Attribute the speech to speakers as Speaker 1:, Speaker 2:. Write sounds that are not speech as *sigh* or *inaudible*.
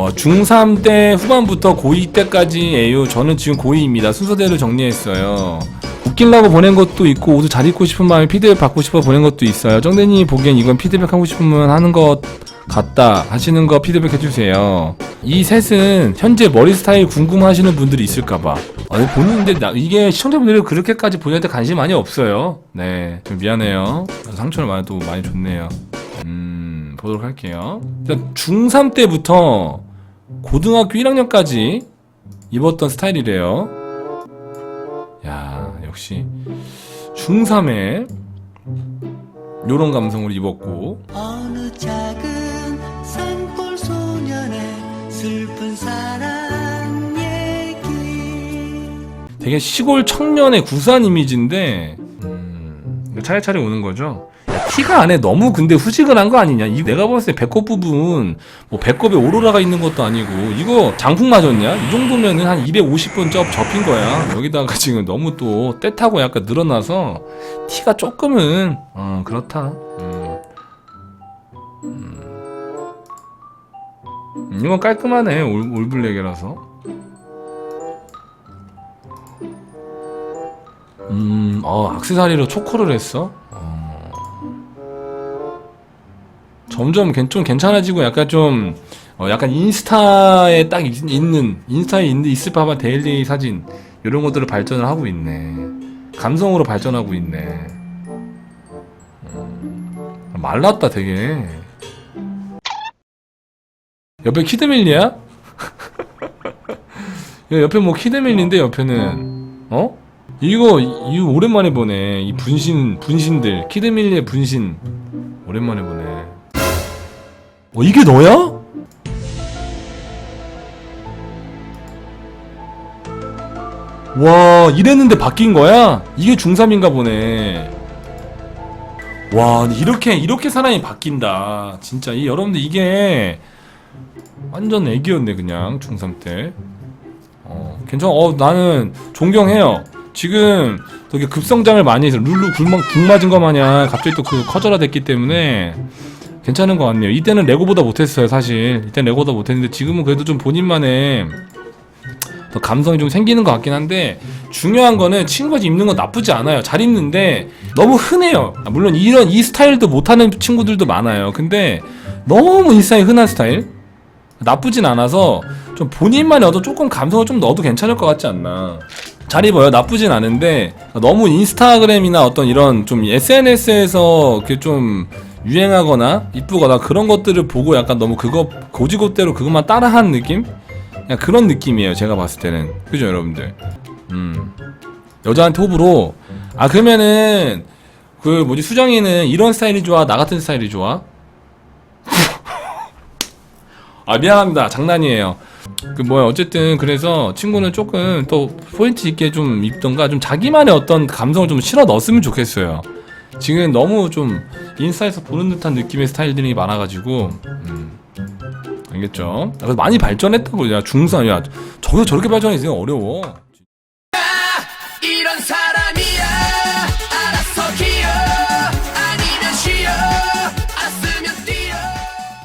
Speaker 1: 뭐 중3 때 후반부터 고2 때까지예요. 저는 지금 고2입니다. 순서대로 정리했어요. 웃기려고 보낸 것도 있고 옷을 잘 입고 싶은 마음에 피드백 받고 싶어 보낸 것도 있어요. 정대님 보기엔 이건 피드백 하고 싶으면 하는 것 같다 하시는 거 피드백 해주세요. 이 셋은 현재 머리 스타일 궁금하시는 분들이 있을까봐. 아니 보는데 나, 이게 시청자분들이 그렇게까지 본인한테 관심 많이 없어요. 네, 좀 미안해요. 상처를 많이 또 많이 줬네요. 음, 보도록 할게요. 일단 중3 때부터 고등학교 1학년까지 입었던 스타일이래요. 야, 역시 중3에 요런 감성을 입었고
Speaker 2: 어느 작은 산골 소년의 슬픈 사랑 얘기
Speaker 1: 되게 시골 청년의 구수한 이미지인데 음, 차례차례 오는 거죠. 야, 티가 안에 너무 근데 후지근한 거 아니냐? 이 내가 봤을 때 배꼽 부분 뭐 배꼽에 오로라가 있는 것도 아니고 이거 장풍 맞았냐? 이 정도면은 한 250번 접 접힌 거야. 여기다가 지금 너무 또 때타고 약간 늘어나서 티가 조금은 어 그렇다. 음. 음. 이건 깔끔하네 올, 올블랙이라서. 음, 어, 악세사리로 초코를 했어? 어. 점점 괜- 좀 괜찮아지고 약간 좀, 어, 약간 인스타에 딱 있, 는 인스타에 있, 있을 법한 데일리 사진, 이런 것들을 발전을 하고 있네. 감성으로 발전하고 있네. 음, 말랐다, 되게. 옆에 키드밀리야? 야, *laughs* 옆에 뭐 키드밀리인데, 옆에는. 어? 이거 이거 오랜만에 보네. 이 분신 분신들 키드밀리의 분신 오랜만에 보네. 어 이게 너야? 와 이랬는데 바뀐 거야? 이게 중3인가 보네. 와 이렇게 이렇게 사람이 바뀐다. 진짜 이 여러분들 이게 완전 애기였네 그냥 중3 때. 어, 괜찮아. 어, 나는 존경해요. 지금 되게 급성장을 많이 해서 룰루 굴망 국 맞은 거 마냥 갑자기 또 그 커져라 됐기 때문에 괜찮은 것 같네요. 이때는 레고보다 못했어요, 사실. 이때는 레고보다 못했는데 지금은 그래도 좀 본인만의 더 감성이 좀 생기는 것 같긴 한데 중요한 거는 친구가 입는 건 나쁘지 않아요. 잘 입는데 너무 흔해요. 아, 물론 이런 이 스타일도 못하는 친구들도 많아요. 근데 너무 일상이 흔한 스타일. 나쁘진 않아서 좀 본인만의 어떤 조금 감성을 좀 넣어도 괜찮을 것 같지 않나. 잘 입어요. 나쁘진 않은데 너무 인스타그램이나 어떤 이런 좀 SNS에서 좀 유행하거나 이쁘거나 그런 것들을 보고 약간 너무 그거 고지고대로 그것만 따라한 느낌? 그냥 그런 느낌이에요. 제가 봤을 때는 그죠 여러분들. 음 여자한테 호불호. 아 그러면은 그 뭐지 수정이는 이런 스타일이 좋아? 나 같은 스타일이 좋아? 아 미안합니다 장난이에요 그 뭐야 어쨌든 그래서 친구는 조금 또 포인트 있게 좀 입던가 좀 자기만의 어떤 감성을 좀 실어 넣었으면 좋겠어요 지금 너무 좀 인스타에서 보는 듯한 느낌의 스타일들이 많아가지고 음. 알겠죠? 아, 그래서 많이 발전했다고 야 중산 야 저게 저렇게 지금 어려워